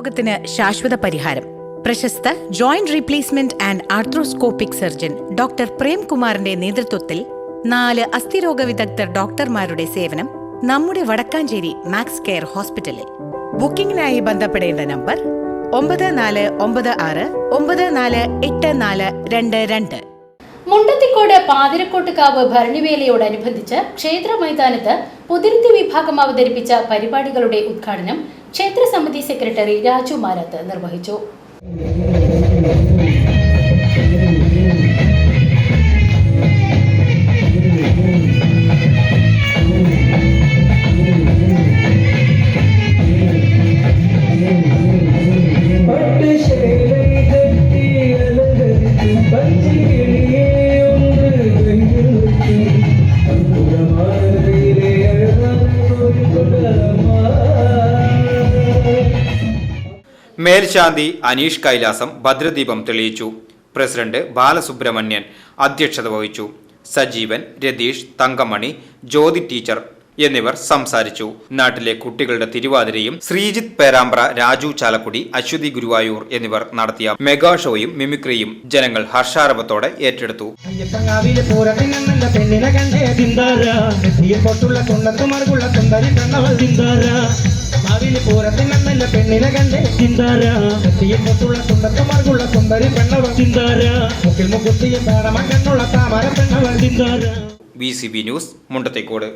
രോഗത്തിന് ശാശ്വത പരിഹാരം. പ്രശസ്ത joint replacement and arthroscopic surgeon doctor പ്രേംകുമാറിന്റെ നേതൃത്വത്തിൽ നാല് അസ്ഥിരോഗ വിദഗ്ധർ ഡോക്ടർമാരുടെ സേവനം നമ്മുടെ വടക്കാഞ്ചേരി മാക്സ് കെയർ ഹോസ്പിറ്റലിൽ. ബുക്കിംഗിനായി ബന്ധപ്പെടേണ്ട നമ്പർ ഒമ്പത് നാല് ഒമ്പത് ആറ് ഒമ്പത് നാല് എട്ട് നാല് രണ്ട് രണ്ട്. മുണ്ടത്തിക്കോട് പാതിരക്കോട്ടുകാവ് ഭരണിവേലയോടനുബന്ധിച്ച് ക്ഷേത്ര മൈതാനത്ത് പുതിരുത്തി വിഭാഗം അവതരിപ്പിച്ച പരിപാടികളുടെ ഉദ്ഘാടനം ക്ഷേത്ര സമിതി സെക്രട്ടറി രാജു മാരാത്ത് നിർവഹിച്ചു. മേൽശാന്തി അനീഷ് കൈലാസം ഭദ്രദീപം തെളിയിച്ചു. പ്രസിഡന്റ് ബാലസുബ്രഹ്മണ്യൻ അധ്യക്ഷത വഹിച്ചു. സജീവൻ രതീഷ് തങ്കമണി ജ്യോതി ടീച്ചർ എന്നിവർ സംസാരിച്ചു. നാട്ടിലെ കുട്ടികളുടെ തിരുവാതിരയും ശ്രീജിത്ത് പേരാമ്പ്ര രാജു ചാലക്കുടി അശ്വതി ഗുരുവായൂർ എന്നിവർ നടത്തിയ മെഗാ ഷോയും മിമിക്രിയും ജനങ്ങൾ ഹർഷാരവത്തോടെ ഏറ്റെടുത്തു. പെണ്ണിനെ കണ്ടേ മാവിലെ പൂരത്തിനല്ല പെണ്ണിനെ കണ്ടേ. തിന്താര നെറ്റിയിൽ പൊട്ടുള്ള തുണ്ടത്തുമാർക്കുള്ള സുന്ദരി പെണ്ണവ. ചിന്താര. മുക്കിൽ മുക്കുത്തിയും താരമ കണ്ണുള്ള താമര പെണ്ണവ. ചിന്താര. B C B news Mundathekode.